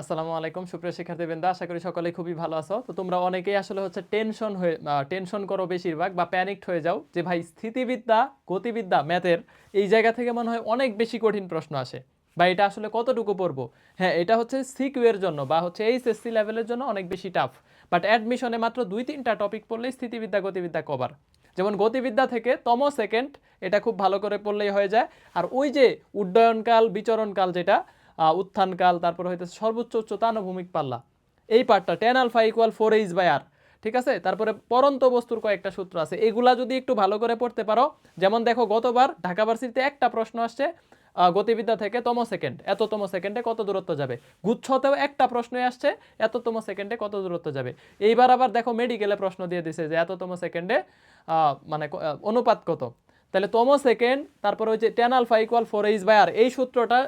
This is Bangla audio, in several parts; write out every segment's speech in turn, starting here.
আসসালামু আলাইকুম, সুপ্রিয় শিক্ষার্থীবৃন্দ, আশা করি সকলে খুবই ভালো আছো। তো তোমরা অনেকেই আসলে হচ্ছে টেনশন হয়ে টেনশন করো বেশিরভাগ বা প্যানিকড হয়ে যাও যে ভাই স্থিতিবিদ্যা, গতিবিদ্যা ম্যাথের এই জায়গা থেকে মনে হয় অনেক বেশি কঠিন প্রশ্ন আসে। বা এটা আসলে কতটুকু পড়ব? হ্যাঁ এটা হচ্ছে সিকিউ এর জন্য বা হচ্ছে এইচএসসি লেভেলের জন্য অনেক বেশি টাফ বাট অ্যাডমিশনে মাত্র দুই তিনটা টপিক পড়লেই স্থিতিবিদ্যা, গতিবিদ্যা কভার যেমন গতিবিদ্যা থেকে তম সেকেন্ড এটা খুব ভালো করে পড়লেই হয়ে যায়। আর ওই যে উড্ডয়নকাল, বিচরণকাল যেটা উত্থানকাল তারপর হইতে সর্বোচ্চ উচ্চতা আনুভূমিক পাল্লা। এই পার্টটা ten alpha equal four H by R ঠিক আছে? তারপরে পরন্ত বস্তুর কয়েকটা সূত্র আছে। এগুলা যদি একটু ভালো করে পড়তে পারো, যেমন দেখো, গতবার ঢাকা ভার্সিটিতে একটা প্রশ্ন আসছে গতিবিদ্যা থেকে তম সেকেন্ড এততম সেকেন্ডে কত দূরত্ব যাবে? গুচ্ছতেও একটা প্রশ্নই আসছে, এততম সেকেন্ডে কত দূরত্ব যাবে? এইবার আবার দেখো মেডিকেলে প্রশ্ন দিয়ে দিছে যে, এততম সেকেন্ডে মানে অনুপাত কত? তাহলে তম সেকেন্ড তারপর যে ten alpha equal four H by R এই সূত্রটা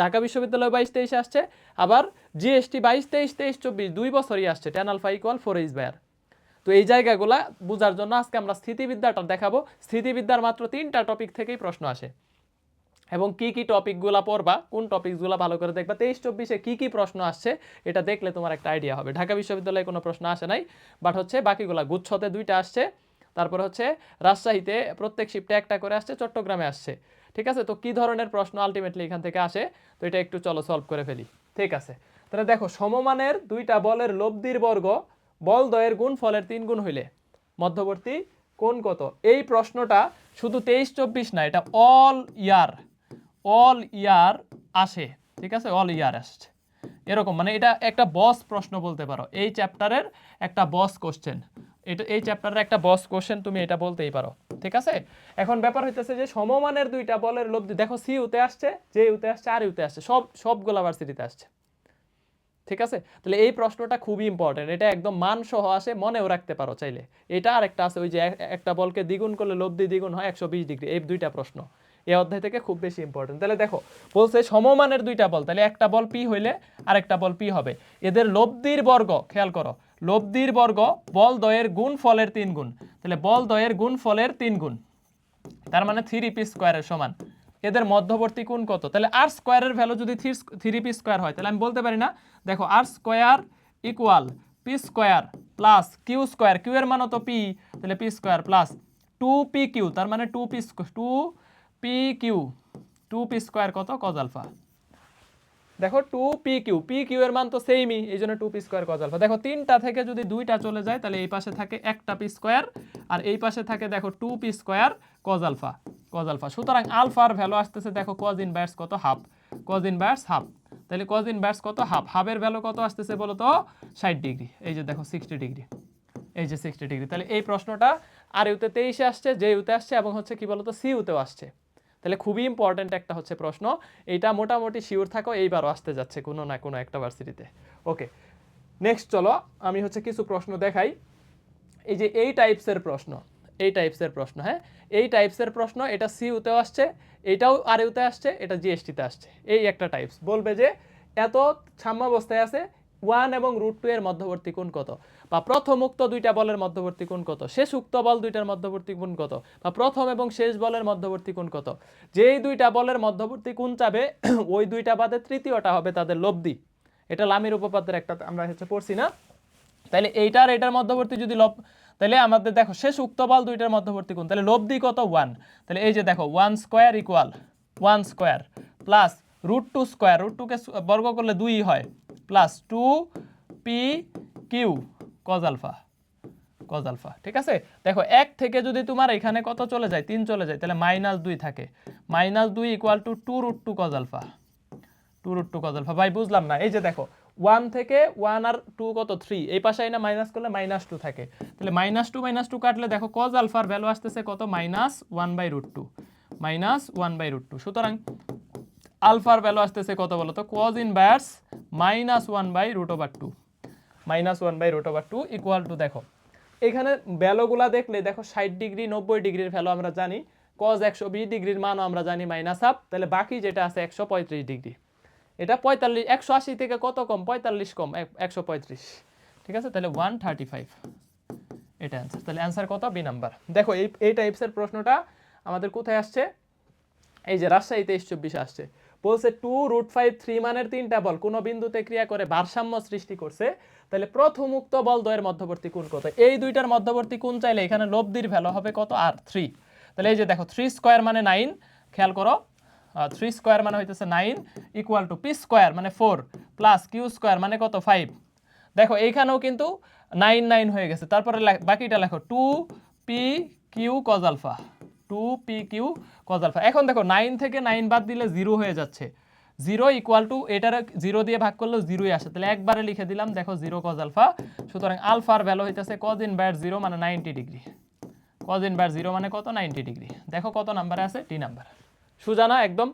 ঢাকা বিশ্ববিদ্যালয় বাইশ তেইশে আসছে, আবার জিএসটি বাইশ তেইশ তেইশ চব্বিশ দুই বছরই আসছে ten alpha equal four H by R তো এই জায়গাগুলা বোঝার জন্য আজকে আমরা স্থিতিবিদ্যাটা দেখাবো। স্থিতিবিদ্যার মাত্র তিনটা টপিক থেকেই প্রশ্ন আসে। এবং কি কি টপিকগুলো পড়বা, কোন টপিকসগুলো ভালো করে দেখবা, তেইশ চব্বিশে কি কি প্রশ্ন আসছে, এটা দেখলে তোমার একটা আইডিয়া হবে। ঢাকা বিশ্ববিদ্যালয়ে কোনো প্রশ্ন আসে নাই বাট হচ্ছে বাকিগুলা, গুচ্ছতে দুইটা আসছে। তারপর হচ্ছে রাজশাহীতে প্রত্যেক শিফটে একটা করে আসছে, চট্টগ্রামে আসছে। ঠিক আছে? তো কি ধরনের প্রশ্ন আলটিমেটলি এখান থেকে আসে? তো এটা একটু চলো সলভ করে ফেলি। ঠিক আছে? তাহলে দেখো, সমমানের দুইটা বলের লব্ধির বর্গ, বল দয়ের গুণ ফলের তিন গুণ হইলে মধ্যবর্তী কোন কত? এই প্রশ্নটা শুধু তেইশ চব্বিশ না, এটা অল ইয়ার অল ইয়ার আসে। ঠিক আছে? অল ইয়ার আসছে। এরকম মানে এটা একটা বস প্রশ্ন বলতে পারো। এই চ্যাপ্টারের একটা বস কোশ্চেন এটা, এই চ্যাপ্টারের একটা বস কোশ্চেন তুমি এটা বলতেই পারো, ঠিক আছে? এখন ব্যাপার হইতেছে যে সমমানের দুইটা বলের লব্ধি দেখো, সি ইউতে আসছে, যে ইউতে আসছে, আর ইউতে আসছে, সব সবগুলা ভার্সিটিতে আসছে, ঠিক আছে? তাহলে এই প্রশ্নটা খুবই ইম্পর্টেন্ট এটা একদম মান সহ আসে, মনেও রাখতে পারো চাইলে। এটা আর একটা আছে, ওই যে এক- একটা বলকে দ্বিগুণ করলে লব্ধি দ্বিগুণ হয়, একশো বিশ ডিগ্রি, এই দুইটা প্রশ্ন। এই অধ্যায় থেকে খুব বেশি ইম্পর্টেন্ট তাহলে দেখো, বলছে সমমানের দুইটা বল, তাহলে একটা বল পি হইলে আর একটা বল পি হবে। এদের লব্ধির বর্গ, খেয়াল করো লব্ধির বর্গ, বল দয়ের গুণ ফলের তিন গুণ। তাহলে বল দয়ের গুণ ফলের তিন গুণ। তার মানে থ্রি পি স্কোয়ারের সমান। এদের মধ্যবর্তী কোণ কত? তাহলে আর স্কোয়ারের ভ্যালু যদি থ্রি পি স্কোয়ার হয়, তাহলে আমি বলতে পারি না, দেখো R square equal P square plus Q square Q এর মানও তো পি তাহলে P square plus two P Q তার মানে two P two P Q two P square কত? কজ আলফা দেখো two P Q P Q এর মান তো সেমই এই জন্য two P square cos alpha দেখো তিনটা থেকে যদি দুইটা চলে যায়, তাহলে এই পাশে থাকে একটা পি স্কোয়ার আর এই পাশে থাকে দেখো two P square cos alpha cos alpha সুতরাং আলফার ভ্যালু আসতেছে দেখো কজ ইনভার্স কত হাফ কজ ইনভার্স হাফ তাহলে কজ ইনভার্স কত হাফ হাফের ভ্যালু কত আসতেছে বলো তো? ষাট ডিগ্রি এই যে দেখো সিক্সটি ডিগ্রি এই যে সিক্সটি ডিগ্রি তাহলে এই প্রশ্নটা আর ইউতে তেইশে আসছে যে ইউতে আসছে এবং হচ্ছে কি বলতো সি ইউতেও আসছে। তাহলে খুবই ইম্পর্ট্যান্ট একটা হচ্ছে প্রশ্ন। এইটা মোটামুটি শিওর থাকো, এইবারও আসতে যাচ্ছে কোনো না কোনো একটা ভার্সিটিতে ওকে নেক্সট চলো, আমি হচ্ছে কিছু প্রশ্ন দেখাই। এই যে এই টাইপসের প্রশ্ন, এই টাইপসের প্রশ্ন হ্যাঁ? এই টাইপসের প্রশ্ন, এটা সি ইউতেও আসছে, এটাও আর ইউতে আসছে, এটা জিএসটিতে আসছে। এই একটা টাইপস বলবে যে এত সাম্যাবস্থায় আছে ওয়ান এবং রুট টু এর মধ্যবর্তী কোণ কত? বা প্রথম উক্ত দুইটা বলের মধ্যবর্তী কোণ কত? শেষ উক্ত বল দুইটার মধ্যবর্তী কোণ কত? বা প্রথম এবং শেষ বলের মধ্যবর্তী কোণ কত? যেই দুইটা বলের মধ্যবর্তী কোণ চাবে, ওই দুইটা বাদে তৃতীয়টা হবে তাদের লব্ধি। এটা লামির উপপাদ্যের একটা আমরা হচ্ছে পড়ছি না? তাহলে এইটার এটার মধ্যবর্তী যদি লব তাহলে আমাদের দেখো, শেষ উক্ত বল দুইটার মধ্যবর্তী কোণ। তাহলে লব্ধি কত? ওয়ান। তাহলে এই যে দেখো, one square equal one square plus root two square. Root টুকে বর্গ করলে দুই হয়। Plus two P Q. Cos alpha cos alpha ঠিক আছে? দেখো, এক থেকে যদি তোমার এখানে কত চলে যায়? তিন চলে যায়, তাহলে মাইনাস দুই থাকে। মাইনাস দুই equal to two root two cos alpha two root two cos alpha ভাই, বুঝলাম না। এই যে দেখো ওয়ান থেকে ওয়ান আর টু কত? থ্রি এই পাশে না মাইনাস করলে মাইনাস টু থাকে। তাহলে মাইনাস টু মাইনাস টু কাটলে দেখো কজ আলফার ভ্যালু আসতেছে কত? Minus one by root two minus one by root two সুতরাং আলফার ভ্যালু আসতেছে কত বলো তো cos inverse minus one by root over two minus one by root over two equal to দেখো। এখানে ভ্যালুগুলা দেখলে দেখো ষাট ডিগ্রি, নব্বই ডিগ্রির ভ্যালু আমরা জানি। কজ একশো বিশ ডিগ্রির মানও আমরা জানি মাইনাস হাফ তাহলে বাকি যেটা আছে একশো পঁয়ত্রিশ ডিগ্রি। এটা পঁয়তাল্লিশ, একশো আশি থেকে কত কম? পঁয়তাল্লিশ কম একশো পঁয়ত্রিশ। ঠিক আছে? তাহলে ওয়ান থার্টি ফাইভ এটা অ্যান্সার তাহলে অ্যান্সার কত? বি নাম্বার দেখো, এই এই টাইপসের প্রশ্নটা আমাদের কোথায় আসছে? এই যে রাজশাহী তেইশ চব্বিশে আসছে। বলছে টু রুট ফাইভ থ্রি মানের তিনটা বল কোনো বিন্দুতে ক্রিয়া করে ভারসাম্য সৃষ্টি করছে। তাহলে প্রথম উক্ত বল দয়ের মধ্যবর্তী কোণ কত? এই দুইটার মধ্যবর্তী কোণ চাইলে এখানে লব্ধির ভ্যালু হবে কত? আর থ্রি তাহলে এই যে দেখো থ্রি স্কোয়ার মানে নাইন খেয়াল করো। থ্রি স্কোয়ার মানে হইতেছে nine equal to P square মানে ফোর প্লাস কিউ স্কোয়ার মানে কত? ফাইভ দেখো, এইখানেও কিন্তু নাইন নাইন হয়ে গেছে। তারপরে বাকিটা লেখো two P Q cos alpha two P Q cos alpha এখন দেখো নাইন থেকে নাইন বাদ দিলে জিরো হয়ে যাচ্ছে। জিরো ইকুয়াল টু এটার জিরো দিয়ে ভাগ করলেও জিরোই আসে। তাহলে একবারে লিখে দিলাম, দেখো জিরো কজ আলফা সুতরাং আলফার ভ্যালু হইতেছে কজ ইন ব্যাট জিরো মানে নাইনটি ডিগ্রি কজ ইন ব্যাট জিরো মানে কত? নাইনটি ডিগ্রি দেখো কত নাম্বারে আছে টি নাম্বার সুজানা, একদম,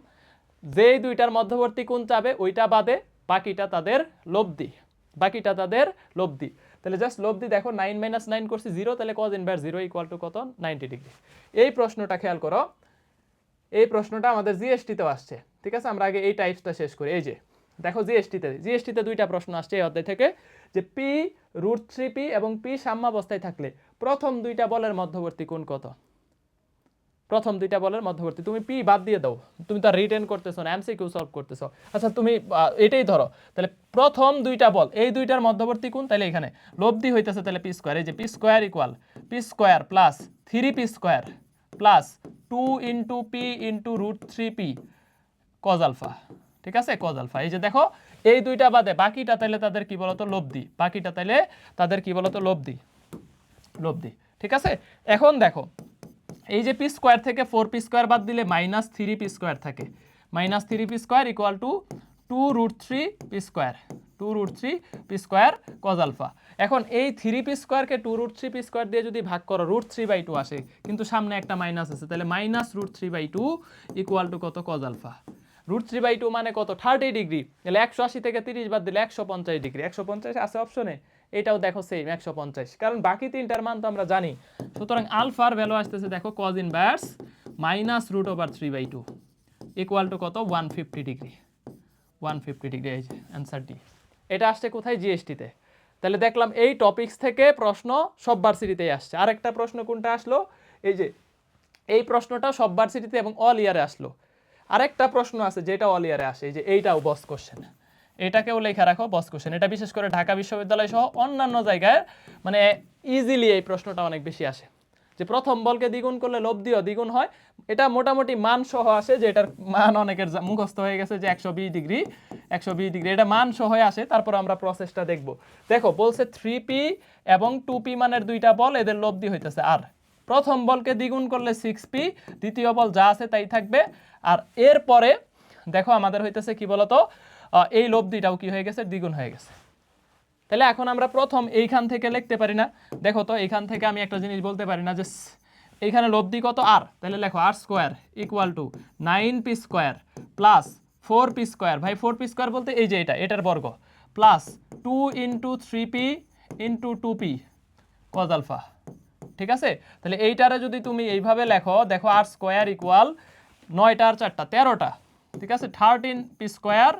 যেই দুইটার মধ্যবর্তী কোণ চাবে, ওইটা বাদে বাকিটা তাদের লব্ধি। বাকিটা তাদের লব্ধি। তাহলে জাস্ট লব্ধি দেখো নাইন মাইনাস নাইন করছি জিরো তাহলে cos inverse zero equal to কত? নাইনটি ডিগ্রি এই প্রশ্নটা খেয়াল করো। এই প্রশ্নটা আমাদের জিএসটিতেও আসছে। ঠিক আছে? আমরা আগে এই টাইপসটা শেষ করি। এই যে, দেখো জিএসটিতে জিএসটিতে দুইটা প্রশ্ন আসছে এই অধ্যায় থেকে, যে পি রুট থ্রি পি এবং পি সাম্যাবস্থায় থাকলে প্রথম দুইটা বলের মধ্যবর্তী কোন কত? প্রথম দুইটা বলের মধ্যবর্তী। তুমি পি বাদ দিয়ে দাও। তুমি তো রিটেন করতেছো না এমসিকিউ সলভ করতেছো। আচ্ছা তুমি এটাই ধরো। তাহলে প্রথম দুইটা বল, এই দুইটার মধ্যবর্তী কোন তাহলে এখানে লব্ধি হইতেছে, তাহলে পি স্কোয়ার এই যে P square equal P square plus three P square plus two into P into root three P cos alpha ঠিক আছে? কজ আলফা এই যে দেখো, এই দুইটা বাদে বাকিটা তাইলে তাদের কি বলতো? লব্ধি। বাকিটা তাইলে তাদের কি বলতো? লব্ধি। লব্ধি। ঠিক আছে? এখন দেখো এই যে পি স্কোয়ার থেকে ফোর পি স্কোয়ার বাদ দিলে মাইনাস থ্রি পি স্কোয়ার থাকে। Minus three P square equal to two root three P square. Two root three P square cos alpha এখন এই থ্রি পি স্কোয়ারকে two root three P square দিয়ে যদি ভাগ করো রুট থ্রি বাই টু আসে, কিন্তু সামনে একটা মাইনাস আছে, তাহলে minus root three by two equal to কত? Cos alpha root three by two মানে কত? থার্টি ডিগ্রি তাহলে একশো আশি থেকে তিরিশ বাদ দিলে একশো পঞ্চাশ ডিগ্রি একশো পঞ্চাশ আছে অপশনে এটাও দেখো সেম একশো পঞ্চাশ। কারণ বাকি তিনটার মান তো আমরা জানি। সুতরাং আলফার ভ্যালু আসতেছে দেখো cos in inverse minus root over three by two equal to কত? One fifty degree one fifty degree এই যে অ্যান্সার ডি এটা আসছে কোথায়? জিএসটিতে তাহলে দেখলাম এই টপিকস থেকে প্রশ্ন সব ভার্সিটিতেই আসছে। আরেকটা প্রশ্ন কোনটা আসলো? এই যে এই প্রশ্নটা সব ভার্সিটিতে এবং অল ইয়ারে আসলো। আরেকটা প্রশ্ন আছে যেটা অল ইয়ারে আসে। এই যে এইটাও বস কোশ্চেন এটাকেও লেখা রাখো বস কোশ্চেন এটা বিশেষ করে ঢাকা বিশ্ববিদ্যালয় সহ অন্যান্য জায়গায় মানে ইজিলি এই প্রশ্নটা অনেক বেশি আসে। যে প্রথম বলকে দ্বিগুণ করলে লব্ধিও দ্বিগুণ হয়। এটা মোটামুটি মান সহ আসে যে এটার মান অনেকের মুখস্থ হয়ে গেছে যে একশো বিশ ডিগ্রি, একশো বিশ ডিগ্রি। এটা মান সহ আসে, তারপর আমরা প্রসেসটা দেখব। দেখো, বলছে থ্রি পি এবং টু পি মানের দুইটা বল, এদের লব্ধি হইতেছে আর। প্রথম বলকে দ্বিগুণ করলে সিক্স পি দ্বিতীয় বল যা আছে তাই থাকবে। আর এরপরে, দেখো আমাদের হইতেছে কি বলতো? এই লব্ধিটাও কি হয়ে গেছে? দ্বিগুণ হয়ে গেছে। তাহলে এখন আমরা প্রথম এইখান থেকে লিখতে পারি না। দেখো তো, এইখান থেকে আমি একটা জিনিস বলতে পারি না যে এইখানে লব্ধি কত? আর। তাহলে লেখো, R square equal to nine P square plus four P square ভাই ফোর পি স্কোয়ার বলতে এই যে এটা, এটার বর্গ। Plus two into three P into two P cos alpha ঠিক আছে? তাহলে এইটারে যদি তুমি এইভাবে লেখো, দেখো আর স্কোয়ার ইকুয়াল নয়টা আর চারটা, তেরোটা। ঠিক আছে? থার্টিন পি স্কোয়ার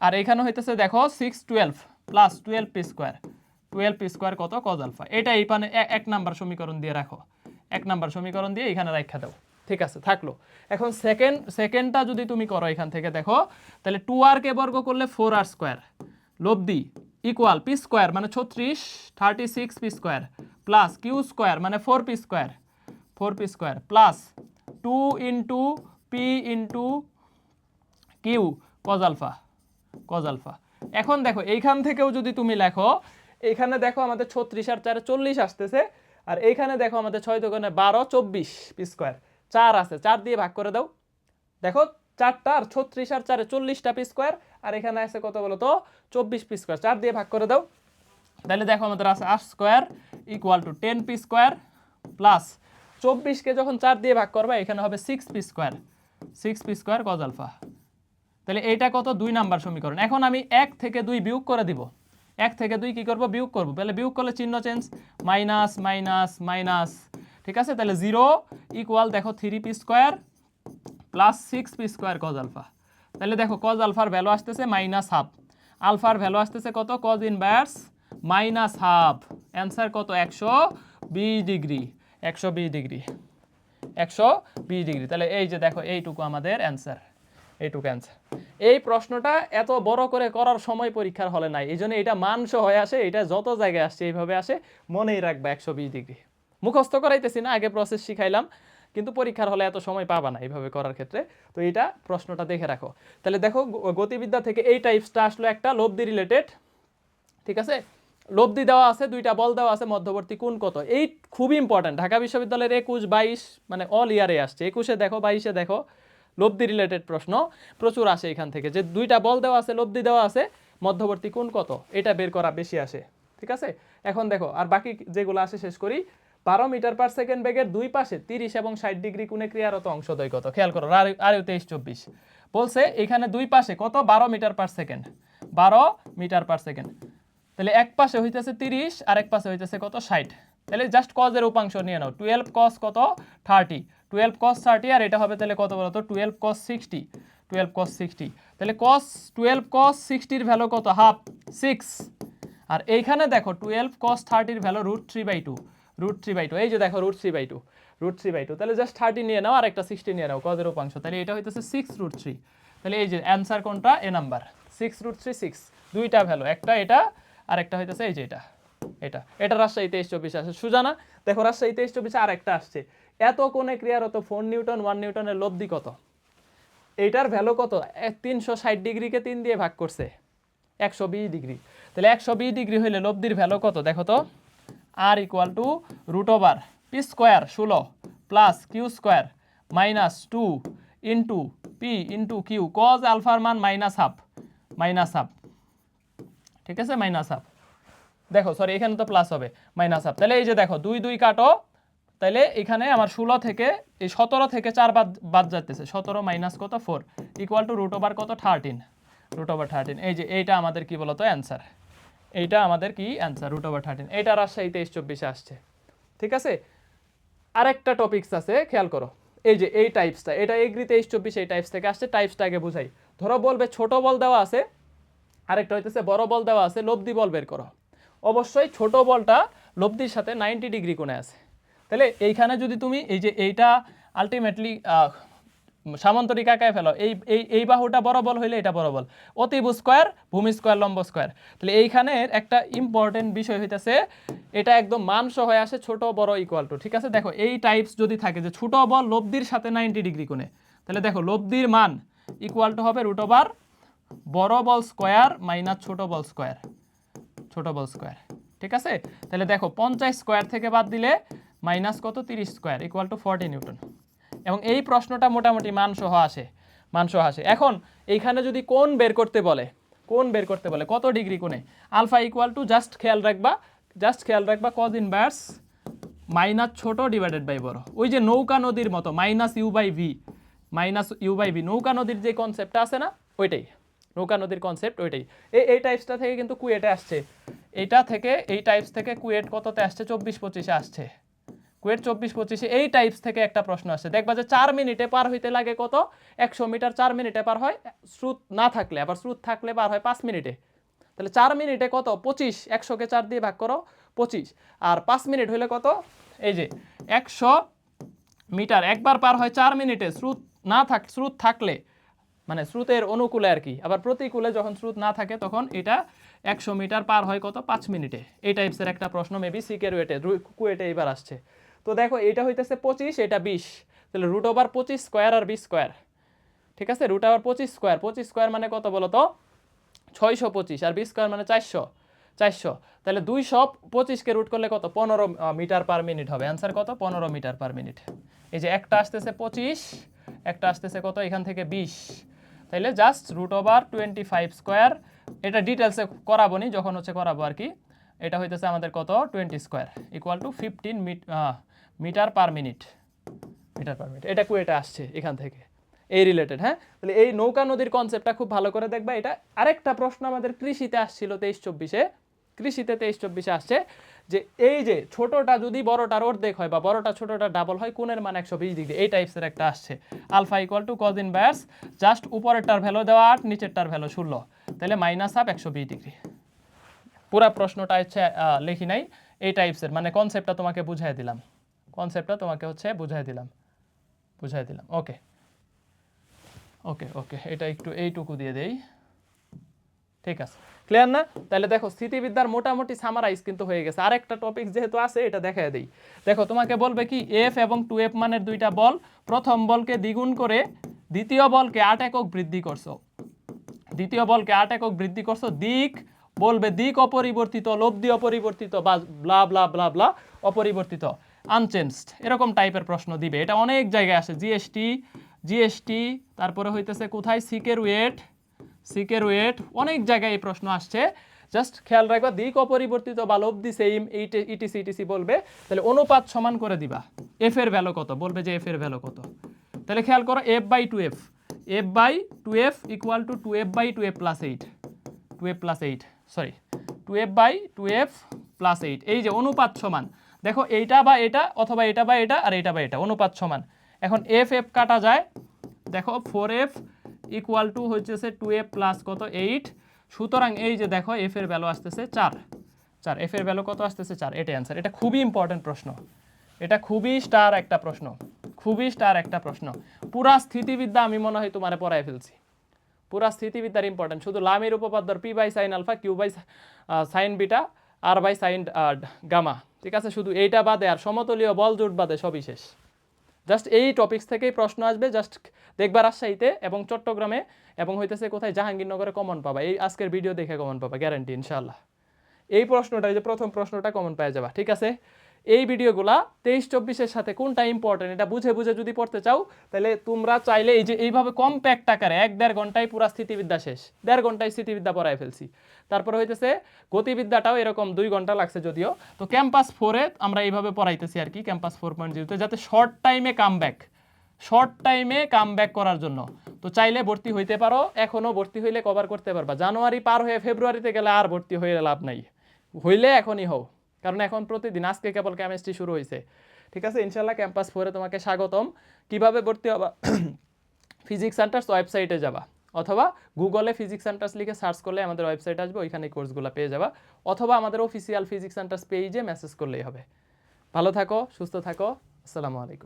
আর এখানে হইতেছে দেখো six twelve plus twelve P square twelve P square কত? কজ আলফা এটা এই পানে এক নাম্বার সমীকরণ দিয়ে রাখো। এক নাম্বার সমীকরণ দিয়ে এখানে রাখা দাও। ঠিক আছে, থাকল। এখন সেকেন্ড সেকেন্ডটা যদি তুমি করো এখান থেকে দেখো, তাহলে টু আর কে বর্গ করলে ফোর আর স্কোয়ার লব্ধি ইকুয়াল পি স্কোয়ার মানে ছত্রিশ thirty six P square plus Q square মানে four P square four P square plus two into P into Q cos alpha cos alpha এখন দেখো, এইখান থেকেও যদি তুমি লেখো, এইখানে দেখো আমাদের ছত্রিশ আর চারে চল্লিশ আসতেছে, আর এইখানে দেখো আমাদের ছয় দোকানে বারো, চব্বিশ স্কোয়ার চার আছে, চার দিয়ে ভাগ করে দাও। দেখো, চারটা আর ছত্রিশ আর চারে চল্লিশটা পি স্কোয়ার আর এখানে আছে কত বলো তো? চব্বিশ পি স্কোয়ার চার দিয়ে ভাগ করে দাও। তাহলে দেখো আমাদের আছে আট square equal to ten P square plus চব্বিশকে যখন চার দিয়ে ভাগ করবে, এখানে হবে six P square six P square cos alpha তাহলে এইটা কত? দুই নাম্বার সমীকরণ। এখন আমি এক থেকে দুই বিয়োগ করে দিব। এক থেকে দুই কি করব? বিয়োগ করব। তাহলে বিয়োগ করলে চিহ্ন চেঞ্জ মাইনাস মাইনাস মাইনাস। ঠিক আছে? তাহলে জিরো ইকুয়াল দেখো three P square plus six P square cos alpha তাহলে দেখো কজ আলফার ভ্যালু আসতেছে মাইনাস হাফ আলফার ভ্যালু আসতেছে কত? Cos inverse minus half answer কত? একশো বিশ ডিগ্রি। একশো বিশ ডিগ্রি। একশো বিশ ডিগ্রি। তাহলে এই যে দেখো, এইটুকু আমাদের অ্যান্সার এইটুকু অ্যান্সার এই প্রশ্নটা এত বড় করে করার সময় পরীক্ষার হলে নাই। এই জন্য এটা মানসহ হয়ে আসে, এটা যত জায়গায় আসছে এইভাবে আসে, মনেই রাখবে একশো বিশ ডিগ্রি মুখস্থ করাইতেছি না, আগে প্রসেস শিখাইলাম, কিন্তু পরীক্ষার হলে এত সময় পাবা না এইভাবে করার ক্ষেত্রে। তো এটা প্রশ্নটা দেখে রাখো। তাহলে দেখো গতিবিদ্যা থেকে এই টাইপসটা আসলো একটা লব্ধি রিলেটেড ঠিক আছে? লব্ধি দেওয়া আছে, দুইটা বল দেওয়া আছে, মধ্যবর্তী কোন কত? এই খুব ইম্পর্ট্যান্ট ঢাকা বিশ্ববিদ্যালয়ের একুশ, বাইশ মানে অল ইয়ারে আসছে। একুশে দেখো, বাইশে দেখো। লব্ধি রিলেটেড প্রশ্ন। প্রচুর আসে এখান থেকে যে দুইটা বল দেওয়া আছে, লব্ধি দেওয়া আছে, মধ্যবর্তী কোন কত? এটা বের করা বেশি আসে, ঠিক আছে? এখন দেখো, আর বাকি যেগুলো আসে শেষ করি। বারো মিটার পার সেকেন্ড বেগের দুই পাশে তিরিশ এবং ষাট ডিগ্রি কোণে ক্রিয়ারত অংশদ্বয় কত খেয়াল করো, আর আর তেইশ, চব্বিশ। বলছে এখানে দুই পাশে কত? বারো মিটার পার সেকেন্ড বারো মিটার পার সেকেন্ড তাহলে এক পাশে হইতেছে তিরিশ আর এক পাশে হইতেছে কত? ষাট। তাহলে জাস্ট কজের উপাংশ নিয়ে নাও। টুয়েলভ কস কত? থার্টি টুয়েলভ কস থার্টি আর এটা হবে তাহলে কত বলো তো? Twelve cos sixty twelve cos sixty তাহলে কস টুয়েলভ কস সিক্সটির ভ্যালু কত? হাফ সিক্স আর এইখানে দেখো twelve cos থার্টির value root three by two root three by two এই যে দেখো root three by two root three by two তাহলে জাস্ট থার্টি নিয়ে নাও আর একটা সিক্সটি নিয়ে নাও কজের উপাংশ। তাহলে এটা হইতেছে সিক্স রুট থ্রি তাহলে এই যে অ্যান্সার কোনটা? A number six root three six দুইটা ভ্যালু একটা এটা আর একটা হইতেছে এই যে এটা এটা। এটা রাজশাহী তেইশ চব্বিশে আসে। সুজানা, দেখো রাজশাহী তেইশ চব্বিশে আর একটা আসছে। এত কোণে ক্রিয়ারত ফোর নিউটন, ওয়ান নিউটনের লব্ধি কত? এইটার ভ্যালু কত? তিনশো ষাট ডিগ্রিকে তিন দিয়ে ভাগ করছে। একশো বিশ ডিগ্রি। তাহলে একশো বিশ ডিগ্রি হইলে লব্ধির ভ্যালু কত? দেখো তো। R equal to root over P square ষোলো plus Q square minus two into P into Q cos আলফার মান মাইনাস হাফ মাইনাস হাফ ঠিক আছে? মাইনাস হাফ দেখো সরি এখানে তো প্লাস হবে। মাইনাস হাফ তাহলে এই যে দেখো, দুই দুই কাটো তাহলে এখানে আমার ষোলো থেকে, এই সতেরো থেকে চার বাদ বাদ যাইতেছে। সতেরো মাইনাস কত? Four equal to root over কত? থার্টিন রুট ওভার থার্টিন এই যে, এইটা আমাদের কি বলতো? অ্যান্সার এইটা আমাদের কি অ্যান্সার রুট ওভার থার্টিন এইটা রাজশাহী তেইশ চব্বিশে আসছে। ঠিক আছে? আরেকটা টপিকস আছে, খেয়াল করো। এই যে, এই টাইপসটা এটা এগ্রি তেইশ চব্বিশ, এই টাইপস থেকে আসছে। টাইপসটা আগে বুঝাই। ধরো বলবে, ছোট বল দেওয়া আছে। আরেকটা হইতেছে, বড় বল দেওয়া আছে। লব্ধি বল বের করো। অবশ্যই ছোট বলটা লব্ধির সাথে নাইনটি ডিগ্রি কোণে আছে। তাহলে এইখানে যদি তুমি এই যে এইটা আলটিমেটলি সামান্তরিক আঁকায় ফেলো, এই এই এই বাহুটা বড় বল হইলে এটা বড় বল অতিভু স্কোয়ার, ভূমি স্কোয়ার, লম্ব স্কোয়ার। তাহলে এইখানে একটা ইম্পর্টেন্ট বিষয় হইতেছে, এটা একদম মানসহ হয়ে আসে ছোট, বড় ইকুয়াল টু ঠিক আছে? দেখো, এই টাইপস যদি থাকে যে ছোট বল লব্ধির সাথে নাইনটি ডিগ্রি কোণে, তাহলে দেখো, লব্ধির মান ইকুয়াল টু হবে রুট ওভার বড় বল স্কোয়ার মাইনাস ছোট বল স্কোয়ার। ছোট বল স্কোয়ার, ঠিক আছে? তাহলে দেখো, পঞ্চাশ স্কোয়ার থেকে বাদ দিলে মাইনাস কত? তিরিশ square equal to forty newton. এবং এই প্রশ্নটা মোটামুটি মানসহ আসে মানসহ আসে। এখন এইখানে যদি কোন বের করতে বলে কোন বের করতে বলে, কত ডিগ্রি কোণে? আলফা ইকুয়াল টু জাস্ট খেয়াল রাখবা জাস্ট খেয়াল রাখবা কজ ইনভার্স মাইনাস ছোট ডিভাইডেড বাই বড়। ওই যে নৌকা নদীর মতো, minus U by V minus U by V নৌকা নদীর যে কনসেপ্টটা আছে না, ওইটাই। নৌকা নদীর কনসেপ্ট ওইটাই। এই এই টাইপসটা থেকে কিন্তু কুয়েটে আসছে। এইটা থেকে, এই টাইপস থেকে কুয়েট কততে আসছে? চব্বিশ পঁচিশে আসছে। কুয়েট চব্বিশ পঁচিশে এই টাইপস থেকে একটা প্রশ্ন আসছে দেখবা যে চার মিনিটে পার হইতে লাগে কত? একশো মিটার চার মিনিটে পার হয়, স্রোত না থাকলে, আবার স্রোত থাকলে পার হয় পাঁচ মিনিটে। তাহলে চার মিনিটে কত? পঁচিশ। একশোকে চার দিয়ে ভাগ করো, পঁচিশ। আর পাঁচ মিনিট হইলে কত? এই যে একশো মিটার। একবার পার হয় চার মিনিটে, স্রোত না থাক, স্রোত থাকলে মানে স্রোতের অনুকূলে আর কি। আবার প্রতিকূলে যখন স্রোত না থাকে, তখন এটা একশো মিটার পার হয় কত? পাঁচ মিনিটে। এই টাইপসের একটা প্রশ্ন মেবি সিকের ওয়েটে কুয়েটে এবার আসছে। তো দেখো এটা হইতেছে পঁচিশ, এটা বিশ। তাহলে রুট ওভার পঁচিশ স্কোয়ার আর বিশ স্কোয়ার ঠিক আছে? রুট ওভার পঁচিশ স্কোয়ার পঁচিশ স্কোয়ার মানে কত বলো তো? ছয়শো পঁচিশ আর বিশ স্কোয়ার মানে চারশো। চারশো। তাহলে দুইশো পঁচিশকে রুট করলে কত? পনেরো মিটার পার মিনিট হবে। অ্যান্সার কত? পনেরো মিটার পার মিনিট এই যে একটা আসতেছে পঁচিশ, একটা আসতেছে কত? এখান থেকে বিশ। তাইলে just root over twenty five square এটা ডিটেলসে করাবো নি, যখন হচ্ছে করাবো আর কি। এটা হইতেছে আমাদের কত? Twenty square equal to fifteen metre per minute. Metre per minute. এটা কুয়েটা আসছে এখান থেকে। এই রিলেটেড হ্যাঁ? তাহলে এই নৌকা নদীর কনসেপ্টটা খুব ভালো করে দেখবা। এটা আরেকটা প্রশ্ন আমাদের কৃষিতে আসছিল তেইশ চব্বিশে। কৃষিতে তেইশ চব্বিশে আসছে যে এই যে ছোটটা যদি বড়টার অর্ধেক হয় বা বড়টা ছোটটা ডাবল হয়, কোণের মান একশো বিশ ডিগ্রি। এই টাইপসের একটা আসছে। আলফা ইকুয়াল টু কজ ব্যাস জাস্ট উপরেরটার ভ্যালু দেওয়া আট, নিচেরটার ভ্যালু ষোলো। তাহলে মাইনাস হাফ একশো বিশ ডিগ্রি। পুরা প্রশ্নটা হচ্ছে লিখি নাই। এই টাইপসের মানে কনসেপ্টটা তোমাকে বুঝাই দিলাম। কনসেপ্টটা তোমাকে হচ্ছে বুঝাই দিলাম। বুঝাই দিলাম ওকে ওকে ওকে এটা একটু এইটুকু দিয়ে দেই। ঠিক আছে। ক্লিয়ার না? তাহলে দেখো, স্থিতিবিদ্যার মোটামুটি সামারাইজ কিন্তু হয়ে গেছে। আরেকটা টপিক যেহেতু আছে, এটা দেখায় দেই। দেখো, তোমাকে বলবে কি এফ এবং টু এফ মানের দুইটা বল, প্রথম বলকে দ্বিগুণ করে দ্বিতীয় বলকে আট একক বৃদ্ধি করছ। দ্বিতীয় বলকে আট একক বৃদ্ধি করছ, দিক বলবে দিক অপরিবর্তিত, লব্ধি অপরিবর্তিত, বা ব্লা ব্লা ব্লা ব্লা অপরিবর্তিত। আনচেঞ্জড এরকম টাইপের প্রশ্ন দিবে। এটা অনেক জায়গায় আসে। জিএসটি জিএসটি তারপরে হইতেছে কোথায়? সিকের ওয়েট সিকের ওয়েট অনেক জায়গায় এই প্রশ্ন আসছে। জাস্ট খেয়াল রাখবা, দিক অপরিবর্তিত বা লব্ধি সেম এইটে ইটিসি ইটিসি বলবে। তাহলে অনুপাত সমান করে দিবা। এফ এর ভ্যালু কত? বলবে যে এফ এর ভ্যালু কত। তাহলে খেয়াল করো F by two F F by two F equal to two F by two F plus eight two F plus eight sorry two F by two F plus eight এই যে অনুপাত সমান। দেখো এইটা বা এটা অথবা এটা বা এটা আর এটা বা এটা, অনুপাত সমান। এখন এফ এফ কাটা যায়, দেখো ফোর এফ ইকুয়াল টু হচ্ছে টু এফ প্লাস কত এইট সুতরাং এই যে দেখো এফ এর ভ্যালু আসতেছে চার। চার এফ এর ভ্যালু কত আসতেছে চার? এটা অ্যান্সার এটা খুবই ইম্পর্টেন্ট প্রশ্ন। এটা খুবই স্টার একটা প্রশ্ন। খুবই স্টার একটা প্রশ্ন। পুরা স্থিতিবিদ্যা আমি মনে হয় তোমারে পড়ায় ফেলছি। পুরা স্থিতিবিদ্যার ইম্পর্টেন্ট শুধু লামের উপপাদ্যর P by sine alpha Q by sine beta R by sine gamma ঠিক আছে, শুধু এইটা বাদে আর সমতলীয় বল জোট বাদে সবই শেষ। জাস্ট এই টপিক্স থেকেই প্রশ্ন আসবে জাস্ট দেখবার রাজশাহীতে এবং চট্টগ্রামে এবং হইতেছে কোথায়? জাহাঙ্গীরনগরে কমন পাবা। এই আজকের ভিডিও দেখে কমন পাবা গ্যারান্টি ইনশাল্লাহ এই প্রশ্নটা যে প্রথম প্রশ্নটা কমন পাওয়া যাবা, ঠিক আছে? এই ভিডিওগুলা তেইশ চব্বিশের সাথে কোনটা ইম্পর্টেন্ট এটা বুঝে বুঝে যদি পড়তে চাও, তাহলে তোমরা চাইলে এই যে এইভাবে কম্প্যাক্ট আকারে এক দেড় ঘন্টায় পুরা স্থিতিবিদ্যা শেষ। দেড় ঘন্টায় স্থিতিবিদ্যা পড়ায় ফেলছি। তারপরে হইতেছে গতিবিদ্যাটাও এরকম দুই ঘণ্টা লাগছে যদিও। তো ক্যাম্পাস ফোরে আমরা এইভাবে পড়াইতেছি আর কি ক্যাম্পাস ফোর পয়েন্ট জিরোতে যাতে শর্ট টাইমে কাম ব্যাক শর্ট টাইমে কাম ব্যাক করার জন্য। তো চাইলে ভর্তি হইতে পারো এখনও ভর্তি হইলে কভার করতে পারবা। জানুয়ারি পার হয়ে ফেব্রুয়ারিতে গেলে আর ভর্তি হয়ে লাভ নাই। হইলে এখনই হও। কারণ এখন প্রতিদিন আজকে কেবল কেমিস্ট্রি শুরু হয়েছে ঠিক আছে? ইনশাল্লাহ ক্যাম্পাস ফোরে তোমাকে স্বাগতম। কীভাবে ভর্তি হবা? ফিজিক্স সেন্টার্স ওয়েবসাইটে যাবা। অথবা গুগলে ফিজিক্স সেন্টার্স লিখে সার্চ করলে আমাদের ওয়েবসাইট আসবে, ওইখানে কোর্সগুলো পেয়ে যাবা। অথবা আমাদের অফিসিয়াল ফিজিক্স সেন্টার্স পেজে মেসেজ করলেই হবে। ভালো থাকো, সুস্থ থাকো। আসসালামু আলাইকুম।